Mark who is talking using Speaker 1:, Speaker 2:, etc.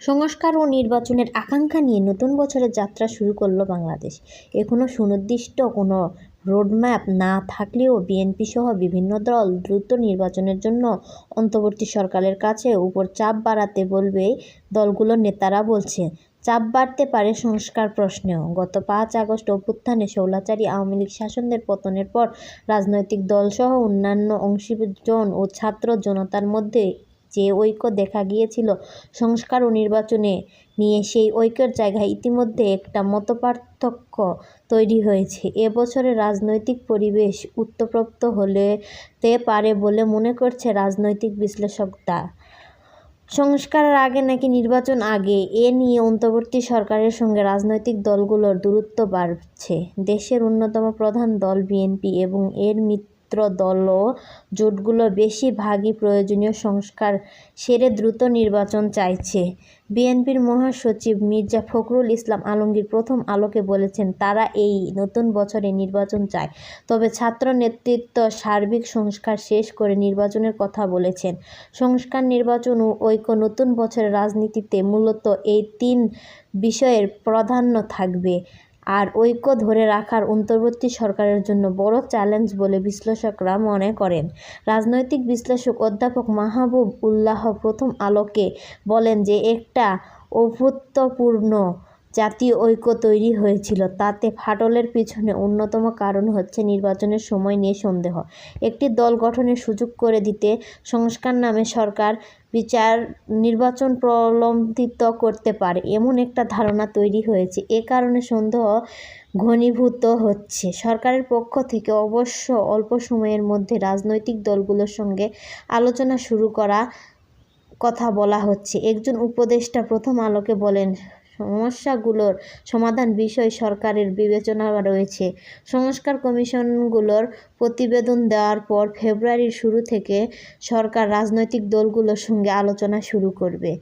Speaker 1: সংস্কার ও নির্বাচনের আকাঙ্ক্ষা নিয়ে নতুন বছরের যাত্রা শুরু করল বাংলাদেশ। এখনও সুনির্দিষ্ট কোনো রোডম্যাপ না থাকলেও বিএনপিসহ বিভিন্ন দল দ্রুত নির্বাচনের জন্য অন্তর্বর্তী সরকারের কাছে উপর চাপ বাড়াতে বলবে দলগুলোর নেতারা বলছেন চাপ বাড়তে পারে সংস্কার প্রশ্নেও। গত পাঁচ আগস্ট অভ্যুত্থানে স্বৈরাচারী আওয়ামী লীগ শাসনদের পতনের পর রাজনৈতিক দলসহ অন্যান্য অংশীজন ও ছাত্র জনতার মধ্যে যে ঐক্য দেখা গিয়েছিল সংস্কার ও নির্বাচনে নিয়ে, সেই ঐক্যের জায়গায় ইতিমধ্যে একটা মতপার্থক্য তৈরি হয়েছে। এ বছরের রাজনৈতিক পরিবেশ উত্তপ্ত হতে পারে বলে মনে করছে রাজনৈতিক বিশ্লেষকরা। সংস্কারের আগে নাকি নির্বাচন আগে, এ নিয়ে অন্তর্বর্তী সরকারের সঙ্গে রাজনৈতিক দলগুলোর দূরত্ব বাড়ছে। দেশের অন্যতম প্রধান দল বিএনপি এবং এর মিত্র দল ও জোটগুলো বেশিরভাগই প্রয়োজনীয় সংস্কার সেরে দ্রুত নির্বাচন চাইছে। বিএনপির মহাসচিব মির্জা ফখরুল ইসলাম আলমগীর প্রথম আলোকে বলেছেন, তারা এই নতুন বছরে নির্বাচন চায়। তবে ছাত্র নেতৃত্ব সার্বিক সংস্কার শেষ করে নির্বাচনের কথা বলেছেন। সংস্কার, নির্বাচন ও ঐক্য নতুন বছরের রাজনীতিতে মূলত এই তিন বিষয়ের প্রাধান্য থাকবে। আর ঐক্য ধরে রাখার অন্তর্বর্তী সরকারের জন্য বড় চ্যালেঞ্জ বলে বিশ্লেষকরা মনে করেন। রাজনৈতিক বিশ্লেষক অধ্যাপক মাহবুব উল্লাহ প্রথম আলোকে বলেন যে একটা অভূতপূর্ণ জাতীয় ঐক্য তৈরি হয়েছিল। তাতে ফাটলের পিছনে অন্যতম কারণ হচ্ছে নির্বাচনের সময় নিয়ে সন্দেহ। একটি দল গঠনের সুযোগ করে দিতে সংস্কার নামে সরকার বিচার নির্বাচন প্রলম্বিত করতে পারে, এমন একটা ধারণা তৈরি হয়েছে। এ কারণে সন্দেহ ঘনীভূত হচ্ছে। সরকারের পক্ষ থেকে অবশ্য অল্প সময়ের মধ্যে রাজনৈতিক দলগুলোর সঙ্গে আলোচনা শুরু করা কথা বলা হচ্ছে। একজন উপদেষ্টা প্রথম আলোকে বলেন সমস্যাগুলোর সমাধান বিষয় সরকারের বিবেচনা রয়েছে। সংস্কার কমিশনগুলোর প্রতিবেদন দেওয়ার পর ফেব্রুয়ারির শুরু থেকে সরকার রাজনৈতিক দলগুলোর সঙ্গে আলোচনা শুরু করবে।